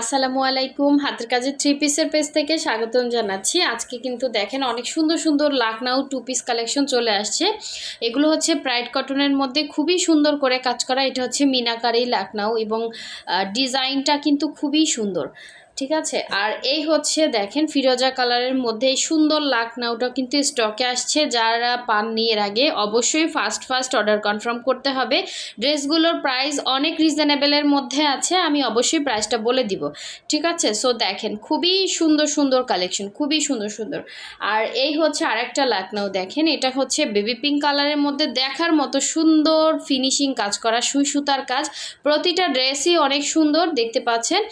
আসসালামু আলাইকুম। হাতের কাজের থ্রি পিসের পেজ থেকে স্বাগতম জানাচ্ছি। আজকে কিন্তু দেখেন অনেক সুন্দর সুন্দর লাকনাউ টু পিস কালেকশন চলে আসছে। এগুলো হচ্ছে প্রাইড কটনের মধ্যে খুবই সুন্দর করে কাজ করা। এটা হচ্ছে মিনাকারি লাকনাউ এবং ডিজাইনটা কিন্তু খুবই সুন্দর। ঠিক আছে? আর এই হচ্ছে দেখেন ফিরোজা কালারের মধ্যে এই সুন্দর লাকনাউটা কিন্তু স্টকে আসছে। যারা পাননি এর আগে অবশ্যই ফার্স্ট ফার্স্ট অর্ডার কনফার্ম করতে হবে। ড্রেসগুলোর প্রাইস অনেক রিজনেবলের মধ্যে আছে, আমি অবশ্যই প্রাইসটা বলে দিব। ঠিক আছে? সো দেখেন খুবই সুন্দর সুন্দর কালেকশন খুবই সুন্দর সুন্দর। আর এই হচ্ছে আরেকটা লাকনাউ দেখেন, এটা হচ্ছে বেবি পিঙ্ক কালারের মধ্যে দেখার মতো সুন্দর ফিনিশিং কাজ করা সুই সুতার কাজ। প্রতিটা ড্রেসই অনেক সুন্দর, দেখতে পাচ্ছেন?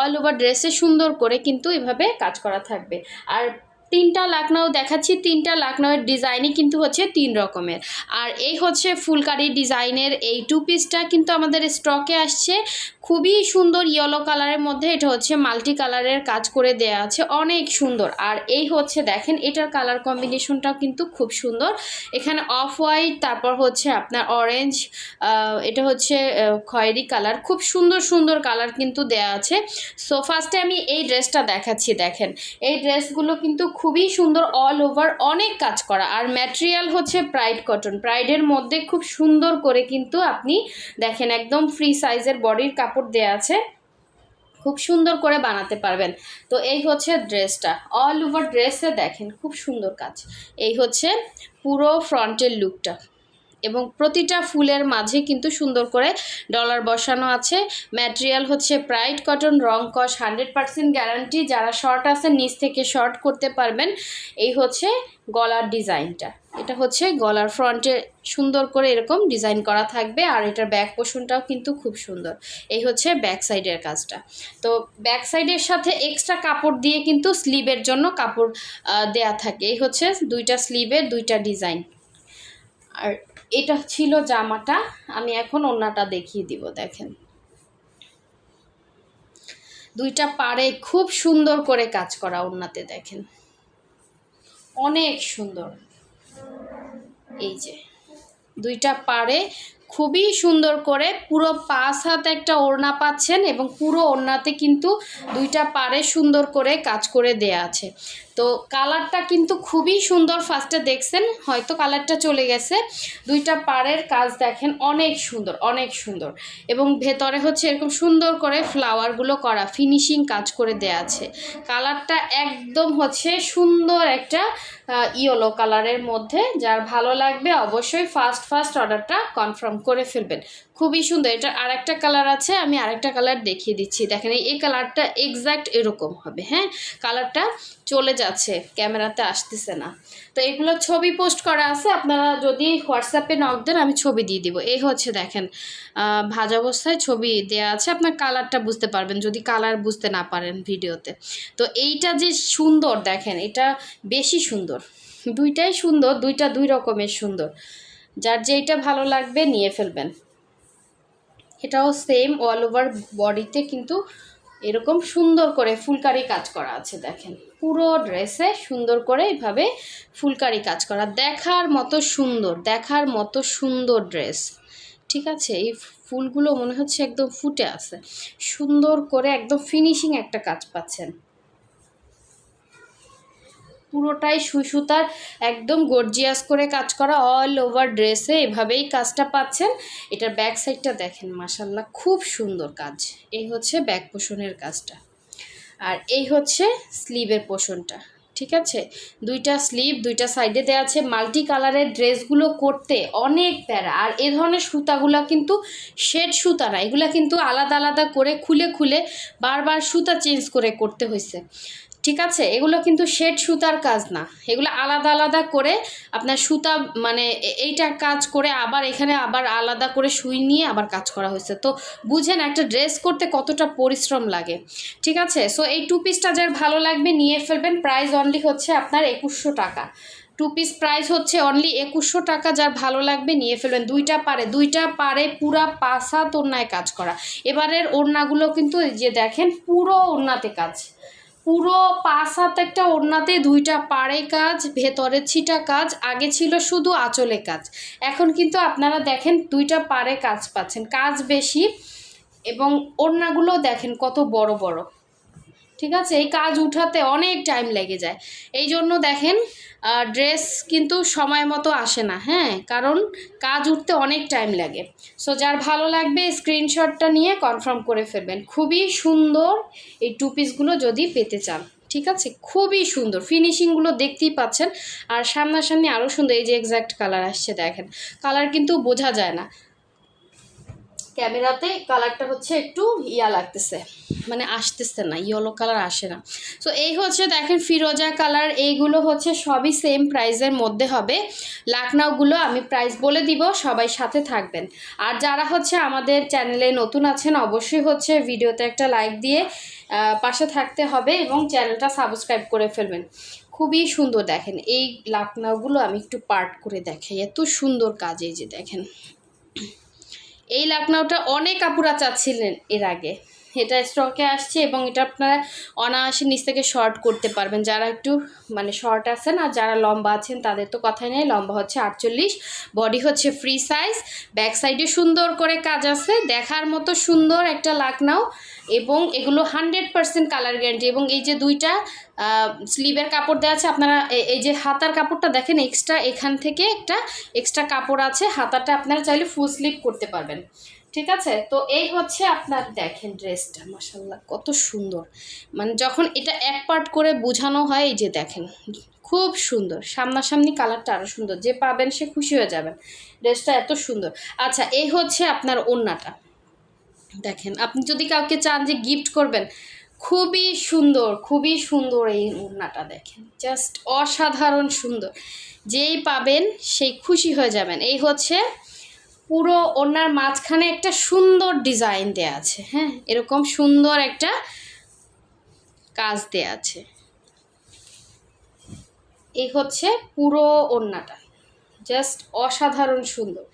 অল ওভার ড্রেসে সুন্দর করে কিন্তু এভাবে কাজ করা থাকবে। আর তিনটা লাকনাও দেখাচ্ছি, তিনটা লাকনাওয়ের ডিজাইনই কিন্তু হচ্ছে তিন রকমের। আর এই হচ্ছে ফুলকারি ডিজাইনের এই টু পিসটা কিন্তু আমাদের স্টকে আসছে। খুবই সুন্দর ইয়েলো কালারের মধ্যে এটা হচ্ছে মাল্টি কালারের কাজ করে দেয়া আছে, অনেক সুন্দর। আর এই হচ্ছে দেখেন, এটার কালার কম্বিনেশনটাও কিন্তু খুব সুন্দর। এখানে অফ হোয়াইট তারপর হচ্ছে আপনার অরেঞ্জ এটা হচ্ছে খয়েরি কালার খুব সুন্দর সুন্দর কালার কিন্তু দেয়া আছে। সো ফার্স্টে আমি এই ড্রেসটা দেখাচ্ছি, দেখেন। এই ড্রেসগুলো কিন্তু খুবই সুন্দর অল ওভার অনেক কাজ করা। আর ম্যাটেরিয়াল হচ্ছে প্রাইড কটন প্রাইডের মধ্যে খুব সুন্দর করে কিন্তু আপনি দেখেন, একদম ফ্রি সাইজের বডির কাপড় দেয়া আছে, খুব সুন্দর করে বানাতে পারবেন। তো এই হচ্ছে ড্রেসটা। অল ওভার ড্রেসে দেখেন, খুব সুন্দর কাজ। এই হচ্ছে পুরো ফ্রন্টের লুকটা এবং প্রতিটা ফুলের মাঝে কিন্তু সুন্দর করে ডলার বসানো আছে। ম্যাটেরিয়াল হচ্ছে প্রাইড কটন রং কস হান্ড্রেড পার্সেন্ট গ্যারান্টি যারা শর্ট আছে নিচ থেকে শর্ট করতে পারবেন। এই হচ্ছে গলার ডিজাইনটা। এটা হচ্ছে গলার ফ্রন্টে সুন্দর করে এরকম ডিজাইন করা থাকবে। আর এটার ব্যাক পোষণটাও কিন্তু খুব সুন্দর। এই হচ্ছে ব্যাক সাইডের কাজটা। তো ব্যাক সাইডের সাথে এক্সট্রা কাপড় দিয়ে কিন্তু স্লিভের জন্য কাপড় দেয়া থাকে। এই হচ্ছে দুইটা স্লিভের দুইটা ডিজাইন আর এটা ছিল জামাটা, আমি এখন ওড়নাটা দেখিয়ে দিব, দেখেন। দুইটা পাড়ে খুব সুন্দর করে কাজ করা ওড়নাতে, দেখেন। অনেক সুন্দর। এই যে, দুইটা পাড়ে খুবই সুন্দর করে পুরো পাঁচ হাত একটা ওড়না পাচ্ছেন এবং পুরো ওড়নাতে কিন্তু দুইটা পাড়ে সুন্দর করে কাজ করে দেয়া আছে। তো কালারটা কিন্তু খুবই সুন্দর ফার্স্টে দেখছেন, হয়তো কালারটা চলে গেছে। দুইটা পাড়ের কাজ দেখেন, অনেক সুন্দর অনেক সুন্দর। এবং ভেতরে হচ্ছে এরকম সুন্দর করে ফ্লাওয়ারগুলো করা ফিনিশিং কাজ করে দেয়া আছে। কালারটা একদম হচ্ছে সুন্দর একটা ইয়েলো কালারের মধ্যে। যার ভালো লাগবে অবশ্যই ফার্স্ট ফার্স্ট অর্ডারটা কনফার্ম করে ফেলবেন। খুবই সুন্দর। এটা আরেকটা কালার আছে, আমি আরেকটা কালার দেখিয়ে দিচ্ছি। দেখেন, এই কালারটা এক্স্যাক্ট এরকম হবে হ্যাঁ? কালারটা চলে যাচ্ছে ক্যামেরাতে আসতেছে না। তো এগুলো ছবি পোস্ট করা আছে, আপনারা যদি হোয়াটসঅ্যাপে নক দেন, আমি ছবি দিয়ে দিব। এই হচ্ছে দেখেন ভাজা অবস্থায় ছবি দেয়া আছে, আপনার কালারটা বুঝতে পারবেন, যদি কালার বুঝতে না পারেন ভিডিওতে। তো এইটা যে সুন্দর, দেখেন, এটা বেশি সুন্দর। দুইটাই সুন্দর, দুইটা দুই রকমের সুন্দর। যার যেইটা ভালো লাগবে, নিয়ে ফেলবেন। এটাও সেম অল ওভার বডিতে কিন্তু এরকম সুন্দর করে ফুলকারি কাজ করা আছে, দেখেন। পুরো ড্রেসে সুন্দর করে এভাবে ফুলকারি কাজ করা। দেখার মতো সুন্দর, দেখার মতো সুন্দর ড্রেস ঠিক আছে? এই ফুলগুলো মনে হচ্ছে একদম ফুটে আছে। সুন্দর করে একদম ফিনিশিং একটা কাজ পাচ্ছেন। পুরোটাই সুই সুতার একদম গর্জিয়াস করে কাজ করা অল ওভার ড্রেসে এভাবেই কাজটা পাচ্ছেন। এটার ব্যাক সাইডটা দেখেন মাসাল্লাহ খুব সুন্দর কাজ। এই হচ্ছে ব্যাক পোষণের কাজটা। আর এই হচ্ছে স্লিভের পোষণটা ঠিক আছে? দুইটা স্লিভ দুইটা সাইডে দেওয়া আছে। মাল্টি কালারের ড্রেসগুলো করতে অনেক প্যারা। আর এ ধরনের সুতাগুলো কিন্তু শেড সুতা না, এগুলো কিন্তু আলাদা আলাদা করে খুলে খুলে বারবার সুতা চেঞ্জ করে করতে হয়েছে ঠিক আছে? এগুলো কিন্তু শেড সুতার কাজ না। এগুলো আলাদা আলাদা করে আপনার সুতা মানে এইটা কাজ করে আবার এখানে আবার আলাদা করে সুই নিয়ে আবার কাজ করা হয়েছে। তো বুঝেন একটা ড্রেস করতে কতটা পরিশ্রম লাগে। ঠিক আছে? সো এই টু পিসটা যার ভালো লাগবে নিয়ে ফেলবেন। প্রাইস অনলি হচ্ছে আপনার একুশশো টাকা। টু পিস প্রাইস হচ্ছে অনলি একুশশো টাকা যার ভালো লাগবে নিয়ে ফেলবেন। দুইটা পারে দুইটা পারে পুরা পাশা ওড়নায় কাজ করা। এবারের ওড়নাগুলো কিন্তু যে দেখেন, পুরো ওড়নাতে কাজ। পুরো পাঁচ হাত একটা ওড়নাতে দুইটা পাড়ে কাজ, ভেতরে ছিটা কাজ, আগে ছিল শুধু আঁচলে কাজ। এখন কিন্তু আপনারা দেখেন দুইটা পাড়ে কাজ পাচ্ছেন, কাজ বেশি এবং ওড়নাগুলো দেখেন কত বড় বড়। ঠিক আছে? এই কাজ উঠাতে অনেক টাইম লেগে যায়। এই জন্য দেখেন ড্রেস কিন্তু সময় মতো আসে না হ্যাঁ? কারণ কাজ উঠতে অনেক টাইম লাগে। সো যার ভালো লাগবে স্ক্রিনশটটা নিয়ে কনফার্ম করে ফেলবেন। খুবই সুন্দর এই টু পিসগুলো যদি পেতে চান, ঠিক আছে? খুবই সুন্দর। ফিনিশিংগুলো দেখতেই পাচ্ছেন। আর সামনাসামনি আরও সুন্দর, এই যে এক্স্যাক্ট কালার আসছে দেখেন। কালার কিন্তু বোঝা যায় না। ক্যামেরাতে কালারটা হচ্ছে একটু ইয়া লাগতেছে। মানে আসতেছে না ইয়েলো কালার আসে না। সো এই হচ্ছে দেখেন ফিরোজা কালার এইগুলো হচ্ছে সবই সেম প্রাইসের মধ্যে হবে। লাকনাউগুলো আমি প্রাইস বলে দিব, সবাই সাথে থাকবেন। আর যারা হচ্ছে আমাদের চ্যানেলে নতুন আছেন, অবশ্যই হচ্ছে ভিডিওতে একটা লাইক দিয়ে পাশে থাকতে হবে এবং চ্যানেলটা সাবস্ক্রাইব করে ফেলবেন। খুবই সুন্দর দেখেন, এই লাকনাউগুলো আমি একটু পার্ট করে দেখাই। এত সুন্দর কাজ এই যে দেখেন। এই লাকনাউটা অনেক আপুরা চাচ্ছিলেন এর আগে। এটা স্টকে আসছে এবং এটা আপনারা অনায়াসে নিচ থেকে শর্ট করতে পারবেন। যারা একটু মানে শর্ট আছেন আর যারা লম্বা আছেন, তাদের তো কথাই নেই। লম্বা হচ্ছে আটচল্লিশ বডি হচ্ছে ফ্রি সাইজ ব্যাক সাইডে সুন্দর করে কাজ আছে। দেখার মতো সুন্দর একটা লাকনাও এবং এগুলো হান্ড্রেড পার্সেন্ট কালার গ্যারান্টি এবং এই যে দুইটা স্লিভের কাপড় দেওয়া আছে, আপনারা এই যে হাতার কাপড়টা দেখেন এক্সট্রা এখান থেকে একটা এক্সট্রা কাপড় আছে। হাতাটা আপনারা চাইলে ফুল স্লিভ করতে পারবেন। ঠিক আছে? তো এই হচ্ছে আপনার, দেখেন ড্রেসটা মাসাল্লাহ কত সুন্দর। মানে যখন এটা এক পার্ট করে বোঝানো হয়, এই যে দেখেন, খুব সুন্দর। সামনাসামনি কালারটা আরও সুন্দর। যে পাবেন সে খুশি হয়ে যাবেন। ড্রেসটা এত সুন্দর। আচ্ছা এই হচ্ছে আপনার ওড়নাটা। দেখেন, আপনি যদি কাউকে চান যে গিফট করবেন, খুবই সুন্দর খুবই সুন্দর এই ওড়নাটা, দেখেন। জাস্ট অসাধারণ সুন্দর। যেই পাবেন, সেই খুশি হয়ে যাবেন। এই হচ্ছে পুরো ওনার মাঝখানে একটা সুন্দর ডিজাইন দেয়া আছে হ্যাঁ? এরকম সুন্দর একটা কাজ দেয়া আছে। এই হচ্ছে পুরো ওড়নাটা জাস্ট অসাধারণ সুন্দর।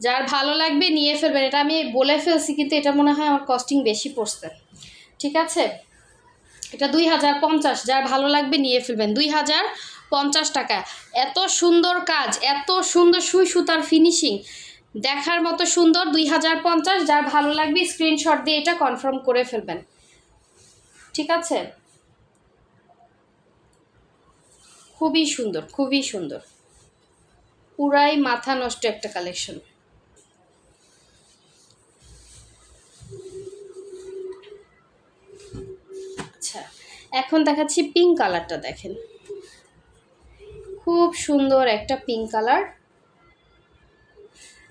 যার ভালো লাগবে নিয়ে ফেলবেন, এটা আমি বলে ফেলছি, কিন্তু এটা মনে হয় আমার কস্টিং বেশি পড়ছে। ঠিক আছে? এটা দুই হাজার পঞ্চাশ, যার ভালো লাগবে নিয়ে ফেলবেন। দুই হাজার পঞ্চাশ টাকা। এত সুন্দর কাজ, এত সুন্দর সুই সুতার ফিনিশিং দেখার মতো সুন্দর দুই হাজার পঞ্চাশ, যার ভালো লাগবে স্ক্রিনশট দিয়ে এটা কনফার্ম করে ফেলবেন। ঠিক আছে? খুবই সুন্দর খুবই সুন্দর। পুরাই মাথা নষ্ট একটা কালেকশন আচ্ছা এখন দেখাচ্ছি পিঙ্ক কালারটা দেখেন। খুব সুন্দর একটা পিঙ্ক কালার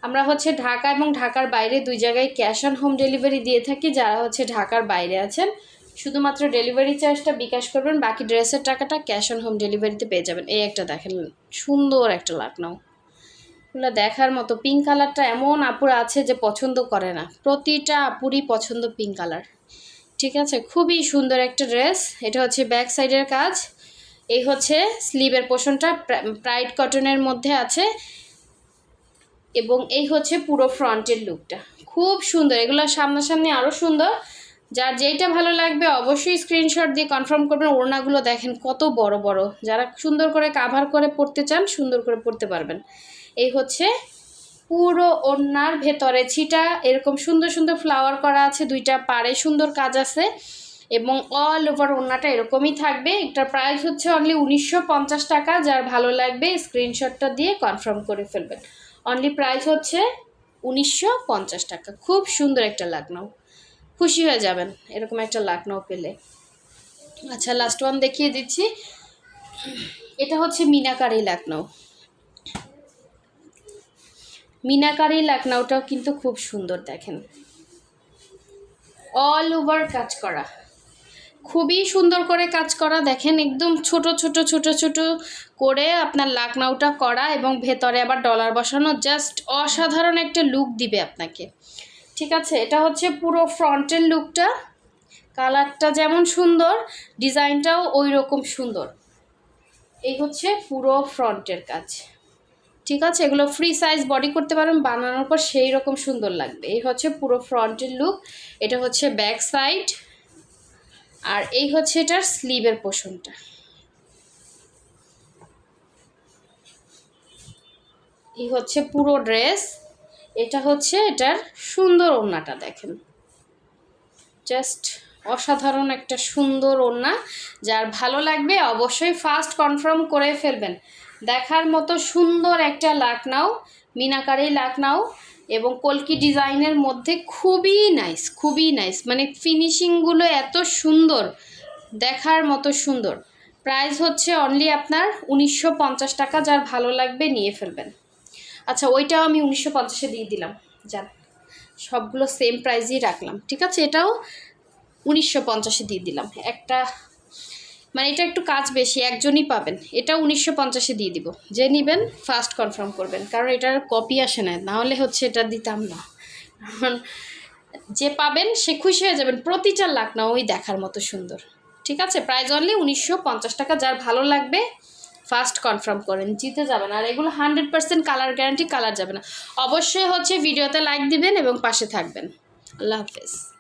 আমরা হচ্ছে ঢাকা এবং ঢাকার বাইরে দুই জায়গায় ক্যাশ অন হোম ডেলিভারি দিয়ে থাকি, যারা হচ্ছে ঢাকার বাইরে আছেন। শুধুমাত্র ডেলিভারি চার্জটা বিকাশ করবেন, বাকি ড্রেসের টাকাটা ক্যাশ অন হোম ডেলিভারিতে পেয়ে যাবেন। এই একটা দেখেন, সুন্দর একটা লাকনাও। এগুলো দেখার মতো পিঙ্ক কালারটা এমন আপুর আছে যে পছন্দ করে না। প্রতিটা আপুরই পছন্দ পিঙ্ক কালার। ঠিক আছে, খুবই সুন্দর একটা ড্রেস। এটা হচ্ছে ব্যাক সাইডের কাজ। এই হচ্ছে স্লিভের পোষণটা প্রাইড কটনের মধ্যে আছে। এবং এই হচ্ছে পুরো ফ্রন্টের লুকটা। খুব সুন্দর। এগুলো সামনাসামনি আরও সুন্দর। যার যেইটা ভালো লাগবে অবশ্যই স্ক্রিনশট দিয়ে কনফার্ম করবেন। ওড়নাগুলো দেখেন কত বড় বড়। যারা সুন্দর করে কাভার করে পড়তে চান, সুন্দর করে পড়তে পারবেন। এই হচ্ছে পুরো ওড়নার ভেতরে ছিটা। এরকম সুন্দর সুন্দর ফ্লাওয়ার করা আছে দুইটা পাড়ে। সুন্দর কাজ আছে। এবং অল ওভার ওড়নাটা এরকমই থাকবে। এটার প্রাইস হচ্ছে অনলি উনিশশো পঞ্চাশ টাকা। যার ভালো লাগবে স্ক্রিনশটটা দিয়ে কনফার্ম করে ফেলবেন। অনলি প্রাইস হচ্ছে উনিশশো পঞ্চাশ টাকা। খুব সুন্দর একটা লাকনাও খুশি হয়ে যাবেন, এরকম একটা লাকনাও পেলে। আচ্ছা লাস্ট ওয়ান দেখিয়ে দিচ্ছি। এটা হচ্ছে মিনাকারি লাকনাও মিনাকারি লাকনাউটাও কিন্তু খুব সুন্দর দেখেন। অল ওভার কাজ করা। খুবই সুন্দর করে কাজ করা। দেখেন একদম ছোট ছোট ছোট ছোট করে আপনার লাকনাউটা করা এবং ভেতরে আবার ডলার বসানো জাস্ট অসাধারণ একটা লুক দিবে আপনাকে। ঠিক আছে, এটা হচ্ছে পুরো ফ্রন্টের লুকটা। কালারটা যেমন সুন্দর, ডিজাইনটাও ওই রকম সুন্দর। এই হচ্ছে পুরো ফ্রন্টের কাজ। ঠিক আছে, এগুলো ফ্রি সাইজ বডি করতে পারেন, বানানোর পর সেই রকম সুন্দর লাগবে। এই হচ্ছে পুরো ফ্রন্টের লুক। এটা হচ্ছে ব্যাক সাইড আর এই হচ্ছে এটার স্লিভের পোষণটা। এই হচ্ছে পুরো ড্রেস। এটা হচ্ছে এটার সুন্দর ওড়নাটা দেখেন। জাস্ট অসাধারণ একটা সুন্দর ওড়না। যার ভালো লাগবে অবশ্যই ফার্স্ট কনফার্ম করে ফেলবেন। দেখার মতো সুন্দর একটা লাকনাও, মিনাকারি লাকনাও। এবং কলকি ডিজাইনের মধ্যে খুবই নাইস খুবই নাইস মানে ফিনিশিংগুলো এত সুন্দর, দেখার মতো সুন্দর। প্রাইস হচ্ছে অনলি আপনার উনিশশো পঞ্চাশ টাকা, যার ভালো লাগবে নিয়ে ফেলবেন। আচ্ছা ওইটাও আমি উনিশশো পঞ্চাশে দিয়ে দিলাম। যান সবগুলো সেম প্রাইজই রাখলাম। ঠিক আছে, এটাও উনিশশো পঞ্চাশে দিয়ে দিলাম। একটা মানে এটা একটু কাজ বেশি, একজনই পাবেন। এটা উনিশশো পঞ্চাশে দিয়ে দিব। যে নেবেন ফার্স্ট কনফার্ম করবেন। কারণ এটার কপি আসে না, নাহলে হচ্ছে এটা দিতাম না। কারণ যে পাবেন, সে খুশি হয়ে যাবেন। প্রতিটা লাখ না, ওই দেখার মতো সুন্দর। ঠিক আছে? প্রাইজ অনলি উনিশশো পঞ্চাশ টাকা, যার ভালো লাগবে ফার্স্ট কনফার্ম করেন। জিতে যাবেন। আর এগুলো hundred percent colour guarantee colour যাবে না। অবশ্যই হচ্ছে ভিডিওতে লাইক দিবেন এবং পাশে থাকবেন। আল্লাহ হাফেজ।